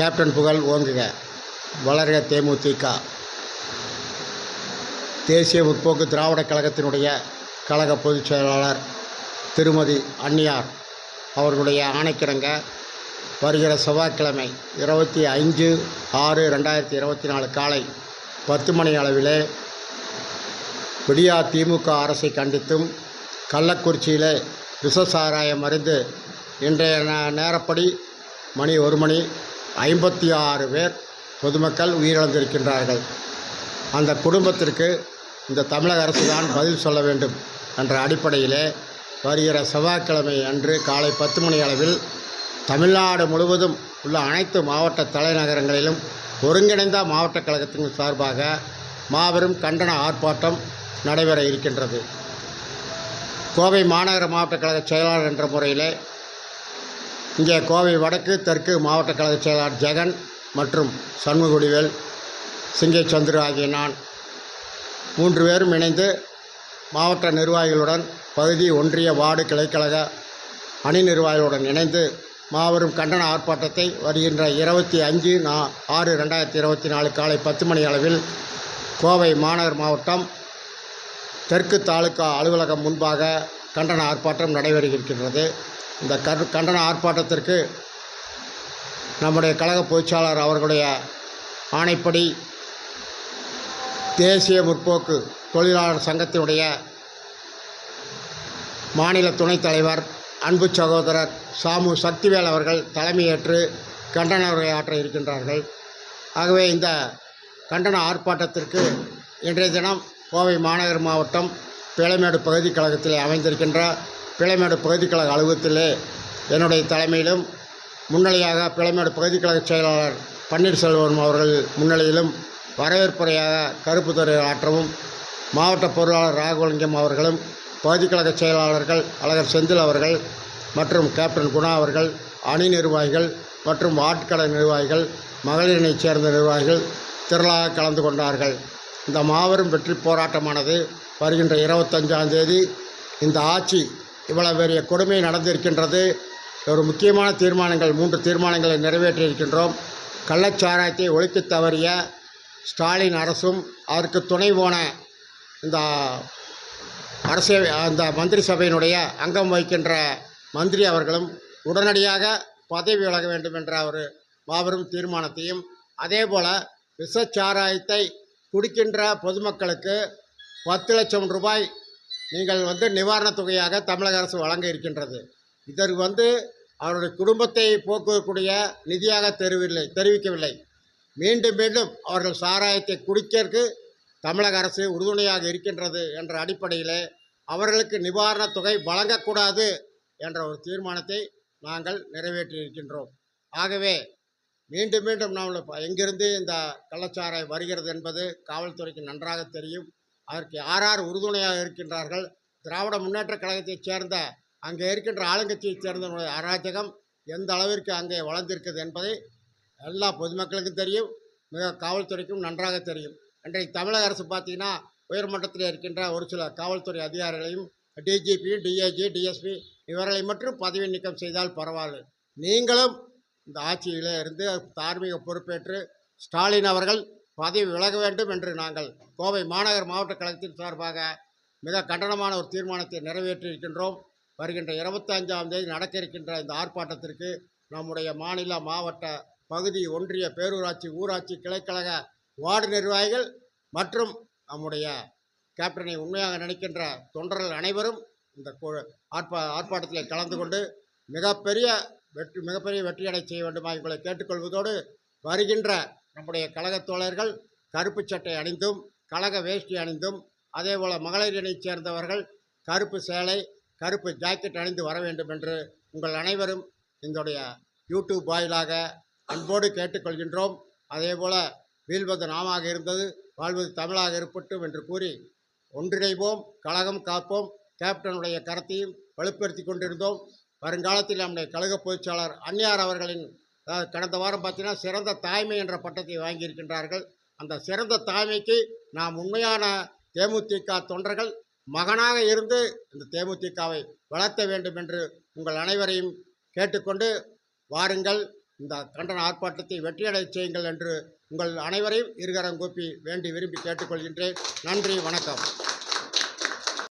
Captain புகழ் ஓங்குக. வளர்க தேமுதிக. தேசிய முற்போக்கு திராவிடக் கழகத்தினுடைய கழக பொதுச் செயலாளர் திருமதி அன்னியார் அவர்களுடைய ஆணைக்கிடங்க வருகிற செவ்வாய்க்கிழமை இருபத்தி ஐந்து ஆறு ரெண்டாயிரத்தி இருபத்தி நாலு காலை பத்து மணி அளவிலே விடியா திமுக அரசை கண்டித்தும் கள்ளக்குறிச்சியிலே விஷசாராயம் மருந்து இன்றைய நே- நேரப்படி மணி ஒரு மணி ஐம்பத்தி ஆறு பேர் பொதுமக்கள் உயிரிழந்திருக்கின்றார்கள். அந்த குடும்பத்திற்கு இந்த தமிழக அரசு தான் பதில் சொல்ல வேண்டும் என்ற அடிப்படையிலே வருகிற செவ்வாய்க்கிழமை அன்று காலை பத்து மணி அளவில் தமிழ்நாடு முழுவதும் உள்ள அனைத்து மாவட்ட தலைநகரங்களிலும் ஒருங்கிணைந்த மாவட்ட கழகத்தின் சார்பாக மாபெரும் கண்டன ஆர்ப்பாட்டம் நடைபெற இருக்கின்றது. கோவை மாநகர மாவட்ட கழக செயலாளர் என்ற முறையிலே இங்கே கோவை வடக்கு தெற்கு மாவட்ட கழக செயலாளர் ஜெகன் மற்றும் சண்முகுடிவேல் சிங்கை சந்துரு ஆகிய நான் மூன்று பேரும் இணைந்து மாவட்ட நிர்வாகிகளுடன் பகுதி ஒன்றிய வார்டு கிளைக்கழக அணி நிர்வாகிகளுடன் இணைந்து மாபெரும் கண்டன ஆர்ப்பாட்டத்தை வருகின்ற இருபத்தி அஞ்சு நா ஆறு ரெண்டாயிரத்தி இருபத்தி நாலு காலை பத்து மணி அளவில் கோவை மாநகர் மாவட்டம் தெற்கு தாலுகா அலுவலகம் முன்பாக கண்டன ஆர்ப்பாட்டம் நடைபெறுகின்றது. இந்த கர் கண்டன ஆர்ப்பாட்டத்திற்கு நம்முடைய கழக பொதுச்சாளர் அவர்களுடைய ஆணைப்படி தேசிய முற்போக்கு தொழிலாளர் சங்கத்தினுடைய மாநில துணைத் தலைவர் அன்பு சகோதரர் சாமு சக்திவேல் அவர்கள் தலைமையேற்று கண்டன உரையாற்ற இருக்கின்றார்கள். ஆகவே இந்த கண்டன ஆர்ப்பாட்டத்திற்கு இன்றைய தினம் கோவை மாநகர் மாவட்டம் பேளமேடு பகுதி கழகத்திலே அமைந்திருக்கின்ற பிளைமேடு பகுதி கழக அலுவலகத்திலே என்னுடைய தலைமையிலும் முன்னிலையாக பிளைமேடு பகுதி கழக செயலாளர் பன்னீர்செல்வம் அவர்கள் முன்னிலையிலும் வரவேற்புரையாக கருப்புத்துறை ஆற்றவும் மாவட்ட பொருளாளர் ராகவலிங்கம் அவர்களும் பகுதி கழக செயலாளர்கள் அழகர் செந்தில் அவர்கள் மற்றும் கேப்டன் குணா அவர்கள் அணி நிர்வாகிகள் மற்றும் ஆட்கள நிர்வாகிகள் மகளிரினைச் சேர்ந்த நிர்வாகிகள் திரளாக கலந்து கொண்டார்கள். இந்த மாபெரும் வெற்றி போராட்டமானது வருகின்ற இருபத்தஞ்சாம் தேதி இந்த ஆட்சி இவ்வளவு பெரிய கொடுமை நடந்திருக்கின்றது. ஒரு முக்கியமான தீர்மானங்கள் மூன்று தீர்மானங்களை நிறைவேற்றியிருக்கின்றோம். கள்ளச்சாராயத்தை ஒழித்து தவறிய ஸ்டாலின் அரசும் அதற்கு துணை போன இந்த அரசு அந்த மந்திரி சபையினுடைய அங்கம் வகிக்கின்ற மந்திரி அவர்களும் உடனடியாக பதவி விலக வேண்டும் என்ற ஒரு மாபெரும் தீர்மானத்தையும் அதே போல் விஷச்சாராயத்தை குடிக்கின்ற பொதுமக்களுக்கு பத்து லட்சம் ரூபாய் நீங்கள் வந்து நிவாரணத் தொகையாக தமிழக அரசு வழங்க இருக்கின்றது. இதற்கு வந்து அவருடைய குடும்பத்தை போக்குவக்கூடிய நிதியாக தெரிவில்லை தெரிவிக்கவில்லை. மீண்டும் மீண்டும் அவர்கள் சாராயத்தை குடிக்கிறதுக்கு தமிழக அரசு உறுதுணையாக இருக்கின்றது என்ற அடிப்படையிலே அவர்களுக்கு நிவாரணத் தொகை வழங்கக்கூடாது என்ற ஒரு தீர்மானத்தை நாங்கள் நிறைவேற்றியிருக்கின்றோம். ஆகவே மீண்டும் மீண்டும் நாம் எங்கிருந்து இந்த கள்ளச்சாராய் வருகிறது என்பது காவல்துறைக்கு நன்றாக தெரியும். அதற்கு யார் யார் உறுதுணையாக இருக்கின்றார்கள். திராவிட முன்னேற்றக் கழகத்தைச் சேர்ந்த அங்கே இருக்கின்ற ஆளுங்கட்சியைச் சேர்ந்தவனுடைய அராஜகம் எந்த அளவிற்கு அங்கே வளர்ந்திருக்கிறது என்பதை எல்லா பொதுமக்களுக்கும் தெரியும். மிக காவல்துறைக்கும் நன்றாக தெரியும். இன்றைக்கு தமிழக அரசு பார்த்தீங்கன்னா உயர்மட்டத்தில் இருக்கின்ற ஒரு சில காவல்துறை அதிகாரிகளையும் டிஜிபி டிஐஜி டிஎஸ்பி இவர்களை மட்டும் பதவி நீக்கம் செய்தால் பரவாயில்லை. நீங்களும் இந்த ஆட்சியிலே இருந்து தார்மீக பொறுப்பேற்று ஸ்டாலின் அவர்கள் பதவி விலக வேண்டும் என்று நாங்கள் கோவை மாநகர் மாவட்ட கழகத்தின் சார்பாக மிக கண்டனமான ஒரு தீர்மானத்தை நிறைவேற்றியிருக்கின்றோம். வருகின்ற இருபத்தஞ்சாம் தேதி நடக்க இருக்கின்ற இந்த ஆர்ப்பாட்டத்திற்கு நம்முடைய மாநில மாவட்ட பகுதி ஒன்றிய பேரூராட்சி ஊராட்சி கிளைக்கழக வார்டு நிர்வாகிகள் மற்றும் நம்முடைய கேப்டனை உண்மையாக நினைக்கின்ற தொண்டர்கள் அனைவரும் இந்த ஆர்ப்பா ஆர்ப்பாட்டத்தில் கலந்து கொண்டு மிகப்பெரிய வெற்றி மிகப்பெரிய வெற்றியடை செய்ய வேண்டுமா உங்களை கேட்டுக்கொள்வதோடு வருகின்ற நம்முடைய கழகத் தோழர்கள் கருப்பு சட்டை அணிந்தும் கழக வேஷ்டி அணிந்தும் அதேபோல் மகளிரினைச் சேர்ந்தவர்கள் கருப்பு சேலை கருப்பு ஜாக்கெட் அணிந்து வர வேண்டும் என்று உங்கள் அனைவரும் எங்களுடைய யூடியூப் வாயிலாக அன்போடு கேட்டுக்கொள்கின்றோம். அதேபோல் வீழ்வது நாமாக இருந்தது வாழ்வது தமிழாக இருப்பட்டும் என்று கூறி ஒன்றிணைவோம் கழகம் காப்போம் கேப்டனுடைய கரத்தையும் வலுப்படுத்தி கொண்டிருந்தோம். வருங்காலத்தில் நம்முடைய கழக பொதுச்சாளர் அன்னியார் அவர்களின் கடந்த வாரம் பார்த்தீங்கன்னா சிறந்த தாய்மை என்ற பட்டத்தை வாங்கியிருக்கின்றார்கள். அந்த சிறந்த தாய்மைக்கு நாம் உண்மையான தேமுதிக தொண்டர்கள் மகனாக இருந்து இந்த தேமுதிகவை வளர்த்த வேண்டும் என்று உங்கள் அனைவரையும் கேட்டுக்கொண்டு வாருங்கள். இந்த கண்டன ஆர்ப்பாட்டத்தை வெற்றியடை செய்யுங்கள் என்று உங்கள் அனைவரையும் இருகரம் கூப்பி வேண்டி விரும்பி கேட்டுக்கொள்கின்றேன். நன்றி வணக்கம்.